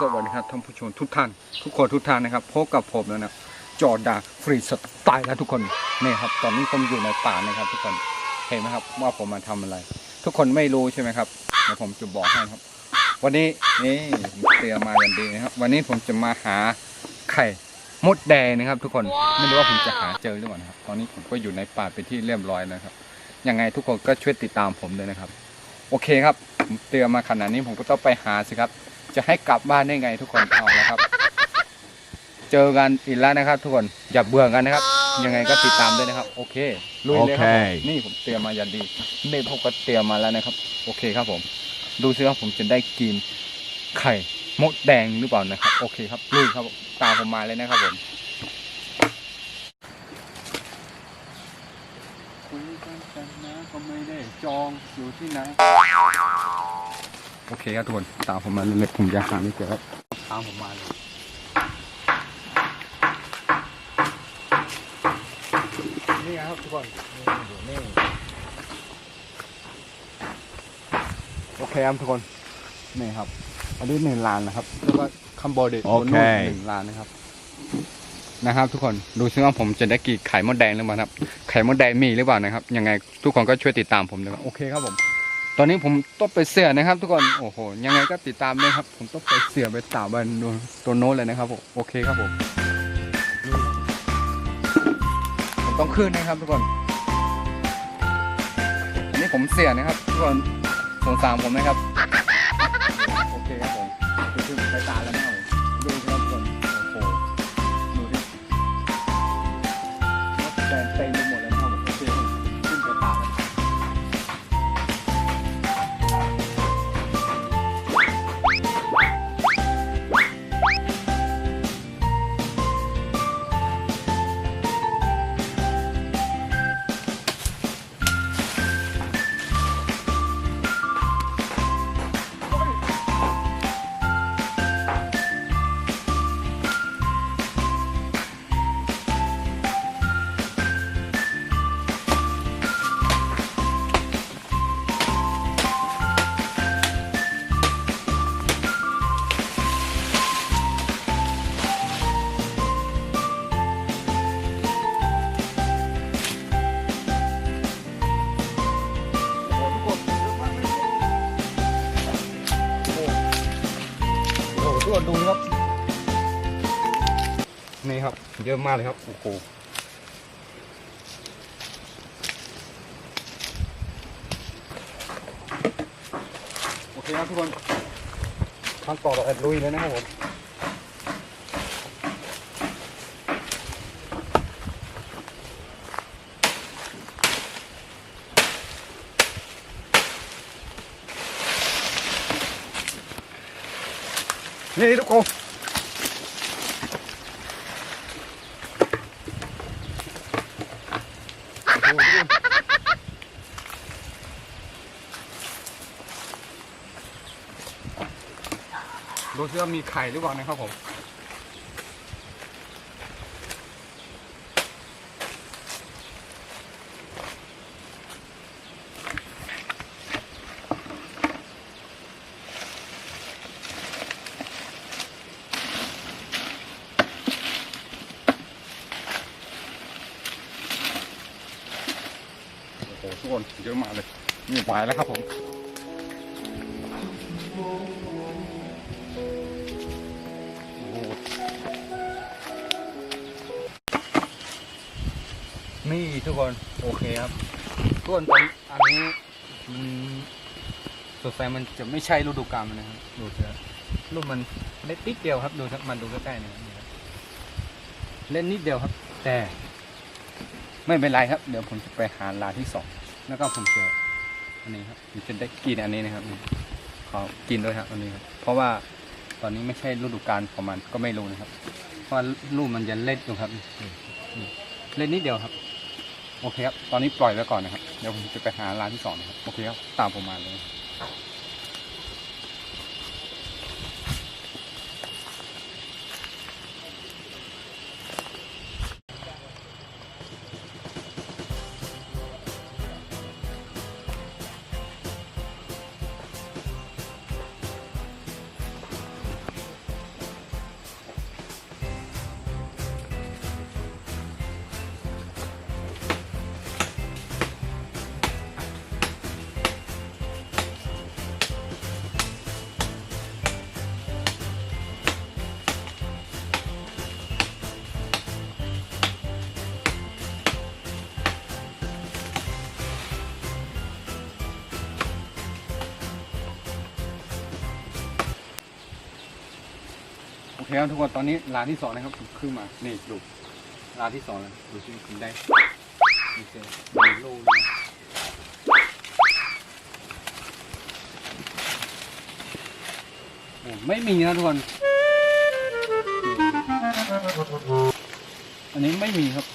สวัสดีครับท่านผู้ชมทุกท่าน ทุกคนทุกท่านนะครับพบกับผมแล้วนะจอดาฟรีสไตล์แล้วทุกคนนี่ครับ ตอนนี้ผมอยู่ในป่านะครับ ทุกคนเห็นไหมครับว่าผมมาทำอะไร ทุกคนไม่รู้ใช่ไหมครับเดี๋ยวผมจะบอกให้ครับ วันนี้นี่เตรียมมาอย่างดีนะครับ วันนี้ผมจะมาหาไข่มดแดงนะครับ ทุกคนไม่รู้ว่าผมจะหาเจอหรือเปล่านะครับ ตอนนี้ผมก็อยู่ในป่าเป็นที่เรียบร้อยแล้วนะครับยังไงทุกคนก็ช่วยติดตามผมด้วยนะครับ โอเคครับผมเตรียมมาขนาดนี้ผมก็ต้องไปหาสิครับ จะให้กลับบ้านได้ไงทุกคนเอาแล้วครับ เจอกันอีกแล้วนะครับ ทุกคนอย่าเบื่อกันนะครับ ยังไงก็ติดตามด้วยนะครับ โอเคลุยเลยครับผมโอเคนี่ผมเตรียมมาอย่างดีนี่ผมก็เตรียมมาแล้วนะครับ โอเคครับผม ดูซิว่าผมจะได้กินไข่มดแดงหรือเปล่านะครับ โอเคครับลุยครับผมตามผมมาเลยนะครับผมคุยกันแต่นะก็ไม่ได้จองอยู่ที่ไหน โอเคครับทุกคนตามผมมาเลยผมจะหาไม่เจอครับตามผมมาเลยนี่ครับทุกคนนี่อยู่นี่โอเคครับทุกคนนี่ครับ อันนี้หนึ่งลานนะครับแล้วก็คัมโบเดตโอเคหนึ่งลานนะครับ นะครับ ทุกคนดูซิว่าผมจะได้กี่ไข่มดแดงหรือเปล่าครับไข่มดแดงมีหรือเปล่านะครับยังไงทุกคนก็ช่วยติดตามผมด้วยครับโอเคครับผม ตอนนี้ผมต้ไปเสือนะครับ ทุกคนโอ้โหยังไงก็ติดตามด้วยครับ ผมต้ไปเสือไปตามบันดูตัวโน้ตเลยนะครับผมโอเคครับผมผมต้องขึ้นนะครับทุกคนอันนี้ผมเสียนะครับ ทุกคนสงสารผมนะครับโอเคครับผมขึ้นไปตามแล้วนะ โอ้โหทุกคนดูครับ นี่ครับ เยอะมากเลยครับ โอ้โหโอเคครับทุกคนขั้นต่อเราแอดลุยเลยนะครับผม นี่ทุกคนดูซิว่ามีไข่หรือเปล่านะครับผม คนเยอะมากเลยนี่ไหวแล้วครับผมโอ้โหนี่ทุกคนโอเคครับทุกคนตอนอันนี้อืมสดใสมันจะไม่ใช่ฤดูกาลมันนะครับดูเถอะลูกมันเล็กนิดเดียวครับดูครับมันดูใกล้ๆนะครับนี่ครับเล่นนิดเดียวครับ แต่ ไม่เป็นไรครับ เดี๋ยวผมจะไปหาร้านที่สอง แล้วก็ผมเจออันนี้ครับผมจะได้กินอันนี้นะครับขอกินด้วยครับอันนี้ครับ เพราะว่าตอนนี้ไม่ใช่ฤดูกาลของมันก็ไม่รู้นะครับ เพราะว่าลูกมันยังเล็ดอยู่ครับเล็ดนิดเดียวครับ โอเคครับ ตอนนี้ปล่อยไว้ก่อนนะครับ เดี๋ยวผมจะไปหาร้านที่สองนะครับ โอเคครับ ตามผมมาเลย เคครับทุกคนตอนนี้ร้านที่สองนะครับผมขึ้นมานี่ดูร้านที่สองแล้วดูสิผมได้นี่เจอมีโล่ด้วยโอ้ไม่มีนะทุกคนอันนี้ไม่มีครับ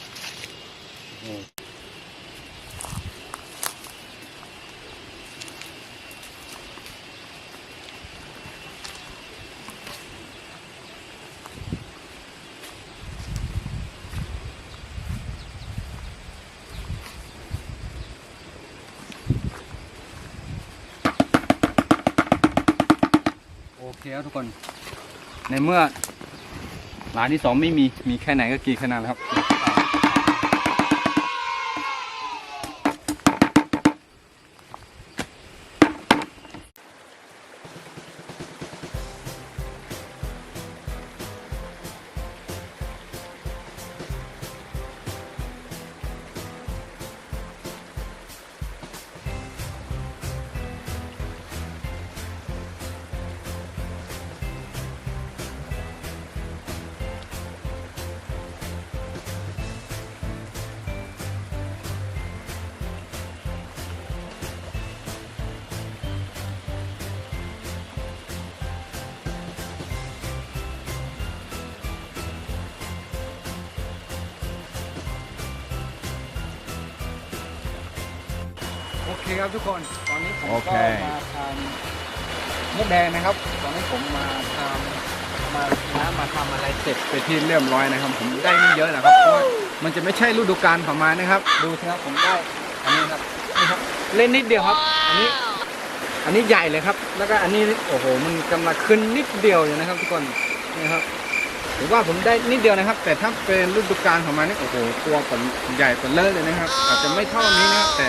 เคครับทุกคน ในเมื่อร้านที่สองไม่มีมีแค่ไหนก็กี่ขนาดแล้วครับ เคครับทุกคน ตอนนี้ผมโอก็เคมาทำมดแดงนะครับ ตอนนี้ผมมาทำมาน้ำมาทำอะไรเสร็จไปที่เรียบร้อยนะครับ ผมได้ไม่เยอะนะครับ เพราะว่ามันจะไม่ใช่ฤดูกาลของมันนะครับ ดูสิครับผมได้ อันนี้ครับ นี่ครับ เล่นนิดเดียวครับ อันนี้ อันนี้ใหญ่เลยครับ แล้วก็อันนี้ โอ้โห มันกำลังขึ้นนิดเดียวอยู่นะครับ ทุกคนนี่ครับ ถือว่าผมได้นิดเดียวนะครับ แต่ถ้าเป็นฤดูกาลของมันนี่ โอ้โห ตัวผมใหญ่กว่าเลิศเลยนะครับ อาจจะไม่เท่านี้นะครับแต่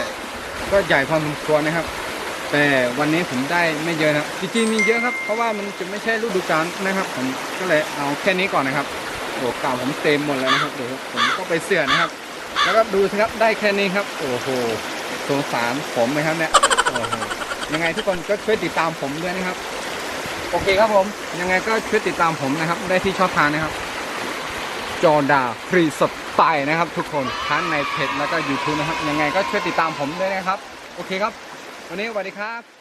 ก็ใหญ่พอสมควรนะครับ แต่วันนี้ผมได้ไม่เยอะนะครับจริงๆมีเยอะครับ เพราะว่ามันจะไม่ใช่ฤดูกาลนะครับ ผมก็เลยเอาแค่นี้ก่อนนะครับโอ้เก่าผมเต็มหมดแล้วนะครับเดี๋ยวผมก็ไปเสื่อนะครับ แล้วก็ดูสิครับได้แค่นี้ครับ โอ้โหสงสารผมไหมครับเนี่ยโอ้โหยังไงทุกคนก็ช่วยติดตามผมด้วยนะครับ โอเคครับผม ยังไงก็ช่วยติดตามผมนะครับ ได้ที่ช่องทางนะครับ จอดาฟรีส ไปนะครับทุกคนทั้งในเพจแล้วก็ YouTube นะครับ ยังไงก็ช่วยติดตามผมด้วยนะครับ โอเคครับ วันนี้สวัสดีครับ